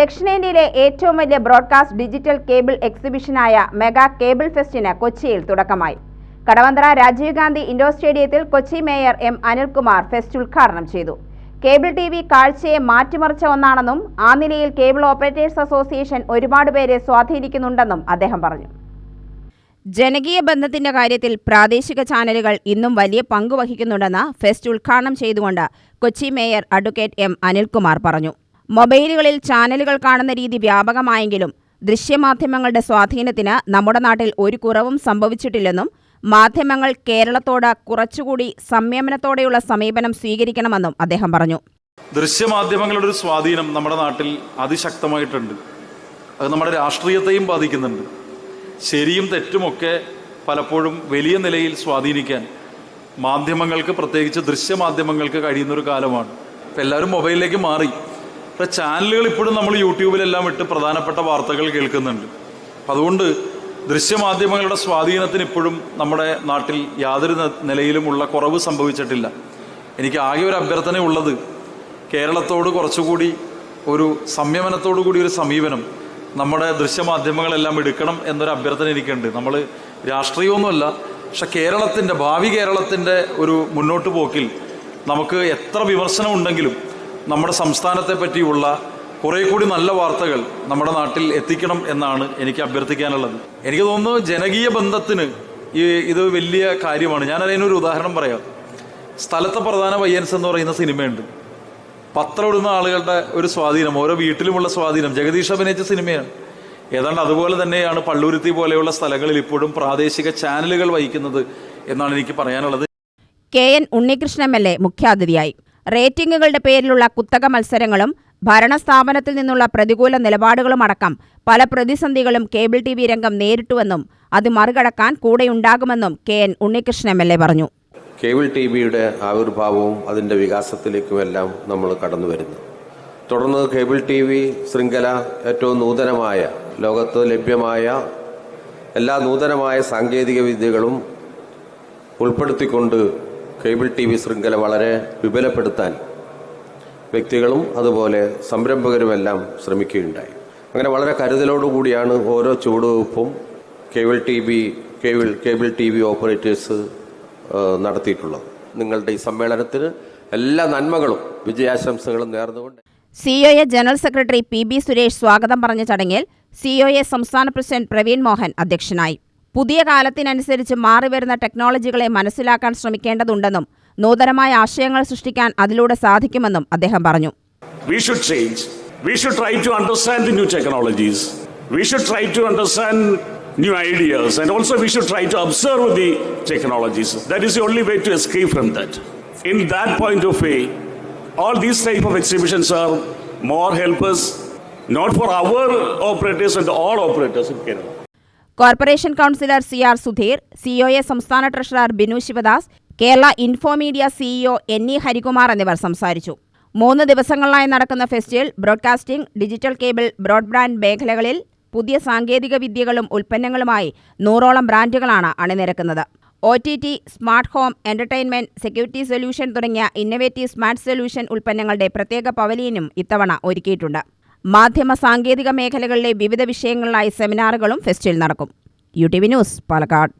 ദക്ഷിണേന്ത്യയിലെ ഏറ്റവും വലിയ ബ്രോഡ്കാസ്റ്റ് ഡിജിറ്റൽ കേബിൾ എക്സിബിഷനായ മെഗാ കേബിൾ ഫെസ്റ്റിന് കൊച്ചിയിൽ തുടക്കമായി. കടവന്തറ രാജീവ് ഗാന്ധി ഇൻഡോർ സ്റ്റേഡിയത്തിൽ Kochi mayor M Anilkumar fest ഉദ്ഘാടനം ചെയ്തു. കേബിൾ ടി വി കാഴ്ചയെ മാറ്റിമറിച്ച ഒന്നാണെന്നും ആ നിലയിൽ കേബിൾ ഓപ്പറേറ്റേഴ്സ് അസോസിയേഷൻ ഒരുപാട് പേരെ സ്വാധീനിക്കുന്നുണ്ടെന്നും അദ്ദേഹം പറഞ്ഞു. ജനകീയ ബന്ധത്തിന്റെ കാര്യത്തിൽ പ്രാദേശിക ചാനലുകൾ ഇന്നും വലിയ പങ്ക് വഹിക്കുന്നുണ്ടെന്ന് ഫെസ്റ്റ് ഉദ്ഘാടനം ചെയ്തുകൊണ്ട് Kochi mayor advocate M Anilkumar പറഞ്ഞു. മൊബൈലുകളിൽ ചാനലുകൾ കാണുന്ന രീതി വ്യാപകമായെങ്കിലും ദൃശ്യമാധ്യമങ്ങളുടെ സ്വാധീനത്തിന് നമ്മുടെ നാട്ടിൽ ഒരു കുറവും സംഭവിച്ചിട്ടില്ലെന്നും മാധ്യമങ്ങൾ കേരളത്തോട് കുറച്ചുകൂടി സംയമനത്തോടെയുള്ള സമീപനം സ്വീകരിക്കണമെന്നും അദ്ദേഹം പറഞ്ഞു. ദൃശ്യമാധ്യമങ്ങളുടെ ഒരു സ്വാധീനം നമ്മുടെ നാട്ടിൽ അതിശക്തമായിട്ടുണ്ട്. അത് നമ്മുടെ രാഷ്ട്രീയത്തെയും ബാധിക്കുന്നുണ്ട്. ശരിയും തെറ്റുമൊക്കെ പലപ്പോഴും വലിയ നിലയിൽ സ്വാധീനിക്കാൻ മാധ്യമങ്ങൾക്ക് പ്രത്യേകിച്ച് ദൃശ്യമാധ്യമങ്ങൾക്ക് കഴിയുന്നൊരു കാലമാണ്. ഇപ്പം എല്ലാവരും മൊബൈലിലേക്ക് മാറി. പക്ഷേ ചാനലുകൾ ഇപ്പോഴും നമ്മൾ യൂട്യൂബിലെല്ലാം ഇട്ട് പ്രധാനപ്പെട്ട വാർത്തകൾ കേൾക്കുന്നുണ്ട്. അപ്പം അതുകൊണ്ട് ദൃശ്യമാധ്യമങ്ങളുടെ സ്വാധീനത്തിന് ഇപ്പോഴും നമ്മുടെ നാട്ടിൽ യാതൊരു നിലയിലും നിലയിലുമുള്ള കുറവ് സംഭവിച്ചിട്ടില്ല. എനിക്ക് ആകെ ഒരു അഭ്യർത്ഥന ഉള്ളത് കേരളത്തോട് കുറച്ചുകൂടി ഒരു സംയമനത്തോടു കൂടി ഒരു സമീപനം നമ്മുടെ ദൃശ്യമാധ്യമങ്ങളെല്ലാം എടുക്കണം എന്നൊരു അഭ്യർത്ഥന എനിക്കുണ്ട്. നമ്മൾ രാഷ്ട്രീയമൊന്നുമല്ല പക്ഷെ കേരളത്തിന്റെ ഭാവി കേരളത്തിന്റെ ഒരു മുന്നോട്ട് പോക്കിൽ നമുക്ക് എത്ര വിമർശനം ഉണ്ടെങ്കിലും നമ്മുടെ സംസ്ഥാനത്തെ പറ്റിയുള്ള കുറേ കൂടി നല്ല വാർത്തകൾ നമ്മുടെ നാട്ടിൽ എത്തിക്കണം എന്നാണ് എനിക്ക് അഭ്യർത്ഥിക്കാനുള്ളത്. എനിക്ക് തോന്നുന്നു ജനകീയ ബന്ധത്തിന് ഈ ഇത് വലിയ കാര്യമാണ്. ഞാൻ അതിനൊരു ഉദാഹരണം പറയാം. സ്ഥലത്തെ പ്രധാന വയ്യൻസ് എന്ന് പറയുന്ന സിനിമയുണ്ട്. പത്രം ഇടുന്ന ആളുകളുടെ ഒരു സ്വാധീനം ഓരോ വീട്ടിലുമുള്ള സ്വാധീനം. ജഗദീഷ് അഭിനയിച്ച സിനിമയാണ്. ഏതാണ്ട് അതുപോലെ തന്നെയാണ് പള്ളുരുത്തി പോലെയുള്ള സ്ഥലങ്ങളിൽ ഇപ്പോഴും പ്രാദേശിക ചാനലുകൾ വഹിക്കുന്നത് എന്നാണ് എനിക്ക് പറയാനുള്ളത്. K N Unnikrishnan M L A മുഖ്യാതിഥിയായി. റേറ്റിംഗുകളുടെ പേരിലുള്ള കുത്തക മത്സരങ്ങളും ഭരണസ്ഥാപനത്തിൽ നിന്നുള്ള പ്രതികൂല നിലപാടുകളുമടക്കം പല പ്രതിസന്ധികളും കേബിൾ ടി വി രംഗം നേരിട്ടുവെന്നും അത് മറികടക്കാൻ കൂടെയുണ്ടാകുമെന്നും K N Unnikrishnan M L A പറഞ്ഞു. കേബിൾ ടി വിയുടെ ആവിർഭാവവും അതിന്റെ വികാസത്തിലേക്കുമെല്ലാം നമ്മൾ കടന്നു വരുന്നു. തുടർന്ന് കേബിൾ ടി വി ശൃംഖല ഏറ്റവും നൂതനമായ ലോകത്ത് ലഭ്യമായ എല്ലാ നൂതനമായ സാങ്കേതിക വിദ്യകളും ഉൾപ്പെടുത്തിക്കൊണ്ട് കേബിൾ ടി വി ശൃംഖല വളരെ വിപുലപ്പെടുത്താൻ വ്യക്തികളും അതുപോലെ സംരംഭകരുമെല്ലാം ശ്രമിക്കുകയുണ്ടായി. അങ്ങനെ വളരെ കരുതലോടുകൂടിയാണ് ഓരോ ചുവടുവെപ്പും cable T V cable cable T V operators നടത്തിയിട്ടുള്ളത്. നിങ്ങളുടെ ഈ സമ്മേളനത്തിന് എല്ലാ നന്മകളും വിജയാശംസകളും നേർന്നുകൊണ്ട് COA general secretary P B Suresh സ്വാഗതം പറഞ്ഞ ചടങ്ങിൽ സിഒഎ സംസ്ഥാന പ്രസിഡന്റ് പ്രവീൺ മോഹൻ അധ്യക്ഷനായി. പുതിയ കാലത്തിനനുസരിച്ച് മാറിവരുന്ന ടെക്നോളജികളെ മനസ്സിലാക്കാൻ ശ്രമിക്കേണ്ടതുണ്ടെന്നും നൂതനമായ ആശയങ്ങൾ സൃഷ്ടിക്കാൻ അതിലൂടെ സാധിക്കുമെന്നും അദ്ദേഹം പറഞ്ഞു We should change. We should try to understand the new technologies. We should try to understand new ideas and also we should try to observe the technologies. That is the only way to escape from that. In that point of view, all these type of exhibitions are more helpers, not for our operators and all operators in Kerala. Corporation councillor C R Sudheer COA സംസ്ഥാന treasurer Binu Sivadas Kerala Infomedia CEO N E Harikumar എന്നിവർ സംസാരിച്ചു. മൂന്ന് ദിവസങ്ങളിലായി നടക്കുന്ന festival broadcasting digital cable broadband മേഖലകളിൽ പുതിയ സാങ്കേതിക വിദ്യകളും ഉൽപ്പന്നങ്ങളുമായി നൂറോളം ബ്രാൻഡുകളാണ് അണിനിരക്കുന്നത്. O T T smart home entertainment security solution തുടങ്ങിയ ഇന്നവേറ്റീവ് സ്മാർട്ട് സൊല്യൂഷൻ ഉൽപ്പന്നങ്ങളുടെ പ്രത്യേക പവലിയനും ഇത്തവണ ഒരുക്കിയിട്ടുണ്ട്. മാധ്യമ സാങ്കേതിക മേഖലകളിലെ വിവിധ വിഷയങ്ങളിലായി സെമിനാറുകളും ഫെസ്റ്റിൽ നടക്കും. U T V news Palakkad.